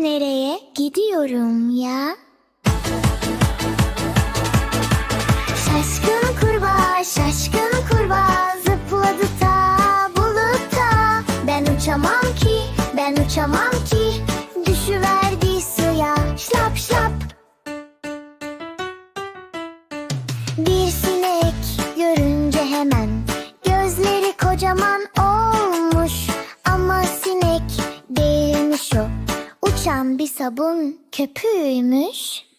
Nereye gidiyorum ya? Şaşkın kurbağa, şaşkın kurbağa zıpladı ta bulutta. Ben uçamam ki, ben uçamam ki. Düşüverdi suya, şlap şlap. Bir sinek uçan bir sabun köpüğüymüş.